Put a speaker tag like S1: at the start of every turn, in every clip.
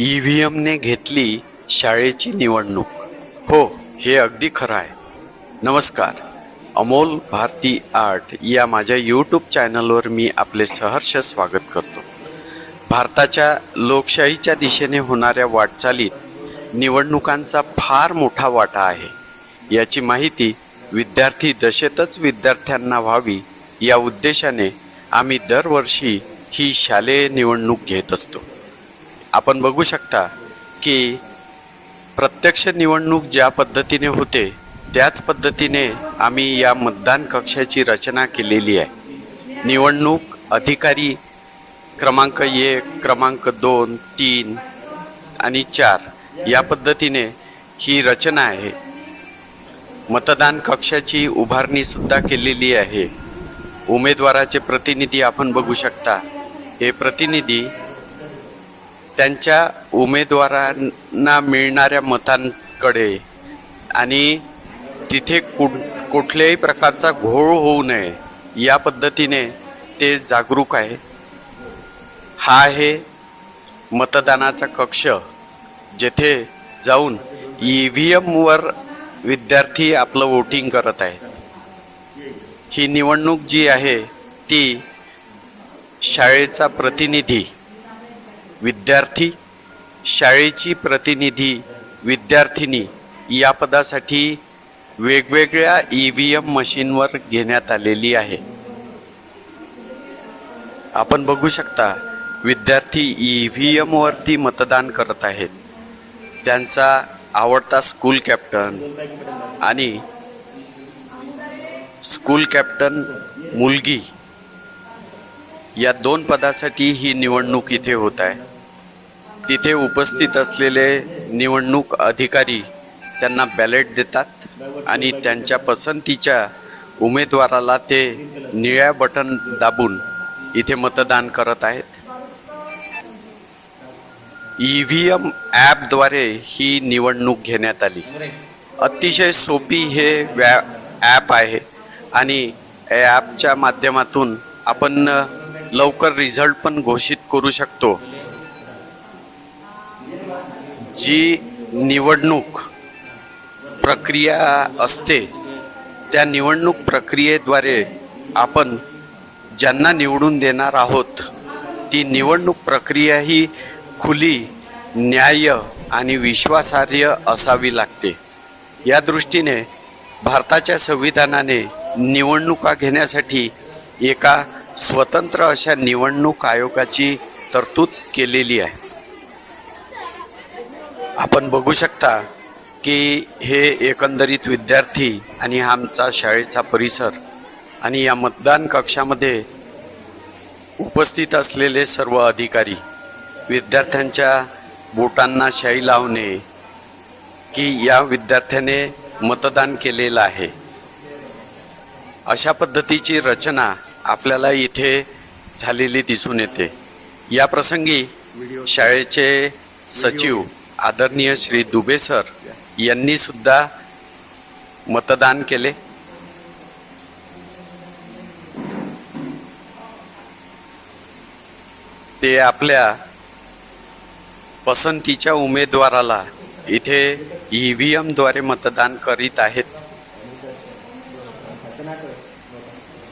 S1: E V एमने घेतली शाळेची निवडणूक. हो हे अगदी खरं आहे. नमस्कार. अमोल भारती आर्ट या माझ्या यूट्यूब चॅनलवर मी आपले सहर्ष स्वागत करतो. भारताच्या लोकशाहीच्या दिशेने होणाऱ्या वाटचालीत निवडणुकांचा फार मोठा वाटा आहे. याची माहिती विद्यार्थी दशेतच विद्यार्थ्यांना व्हावी या उद्देशाने आम्ही दरवर्षी ही शालेय निवडणूक घेत असतो. आपण बघू शकता की प्रत्यक्ष निवडणूक ज्या पद्धतीने होते त्याच पद्धतीने आम्ही या मतदान कक्षाची रचना केलेली आहे. निवडणूक अधिकारी क्रमांक एक क्रमांक दोन तीन आणि चार या पद्धतीने ही रचना आहे. मतदान कक्षाची उभारणीसुद्धा केलेली आहे. उमेदवाराचे प्रतिनिधी आपण बघू शकता. हे प्रतिनिधी त्यांच्या उमेदवारांना मिळणाऱ्या मतांकडे आणि तिथे कुठ कुठल्याही प्रकारचा घोळ होऊ नये या पद्धतीने ते जागरूक आहे हा आहे मतदानाचा कक्ष जेथे जाऊन ई व्ही एमवर विद्यार्थी आपलं वोटिंग करत आहेत. ही निवडणूक जी आहे ती शाळेचा प्रतिनिधी विद्यार्थी शाळेची प्रतिनिधी विद्यार्थिनी या पदासाठी वेगवेगळ्या ई व्ही एम मशीनवर घेण्यात आलेली आहे. आपण बघू शकता विद्यार्थी ई व्ही एमवरती मतदान करत आहेत. त्यांचा आवडता स्कूल कॅप्टन आणि स्कूल कॅप्टन मुलगी या दोन पदासाठी ही निवडणूक इथे होत आहे. तिथे उपस्थित असलेले निवडणूक अधिकारी त्यांना बॅलेट देतात आणि त्यांच्या पसंतीच्या उमेदवाराला ते निळ्या बटन दाबून इथे मतदान करत आहेत. ई व्ही एम ॲपद्वारे ही निवडणूक घेण्यात आली. अतिशय सोपी हे व्या ॲप आहे आणि या ॲपच्या माध्यमातून आपण लवकर रिझल्ट पण घोषित करू शकतो. जी निवडणूक प्रक्रिया असते त्या निवडणूक प्रक्रियेद्वारे आपण ज्यांना निवडून देणार आहोत ती निवडणूक प्रक्रिया ही खुली न्याय आणि विश्वासार्ह असावी लागते. या दृष्टीने भारताच्या संविधानाने निवडणुका घेण्यासाठी एका स्वतंत्र अशा निवडणूक आयोगाची तरतूद केलेली आहे. आपण बघू शकता की हे एकंदरीत विद्यार्थी आणि हा आमचा शाळेचा परिसर आणि या मतदान कक्षामध्ये उपस्थित असलेले सर्व अधिकारी विद्यार्थ्यांच्या बोटांना शाई लावणे की या विद्यार्थ्याने मतदान केलेलं आहे. अशा पद्धतीची रचना आपल्याला इथे झालेली दिसून येते. या प्रसंगी शाळेचे सचिव आदरणीय श्री दुबे सर यांनी सुद्धा मतदान केले. ते आपल्या पसंतीच्या उमेदवाराला इथे ई व्ही एमद्वारे मतदान करीत आहेत.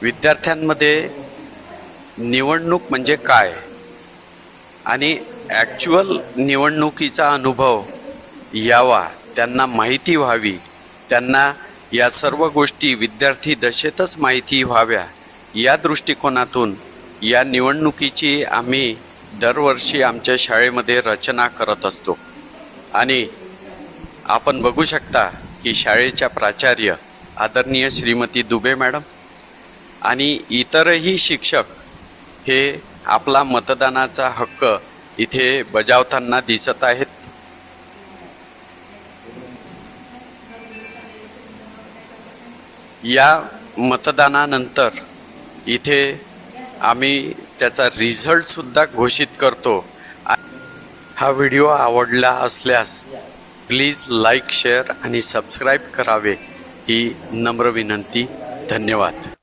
S1: विद्यार्थ्यांमध्ये निवडणूक म्हणजे काय? आणि ॲक्च्युअल निवडणुकीचा अनुभव यावा त्यांना माहिती व्हावी. त्यांना या सर्व गोष्टी विद्यार्थी दशेतच माहिती व्हाव्या. या दृष्टिकोनातून या निवडणुकीची आम्ही दरवर्षी आमच्या शाळेमध्ये रचना करत असतो. आणि आपण बघू शकता की शाळेच्या प्राचार्य आदरणीय श्रीमती दुबे मॅडम आणि इतरही शिक्षक हे आपला मतदानाचा हक्क इथे बजावताना दिसत आहेत. या मतदानानंतर इथे आम्ही त्याचा रिझल्टसुद्धा घोषित करतो. हा व्हिडिओ आवडला असल्यास प्लीज लाईक शेअर आणि सबस्क्राईब करावे ही नम्र विनंती. धन्यवाद.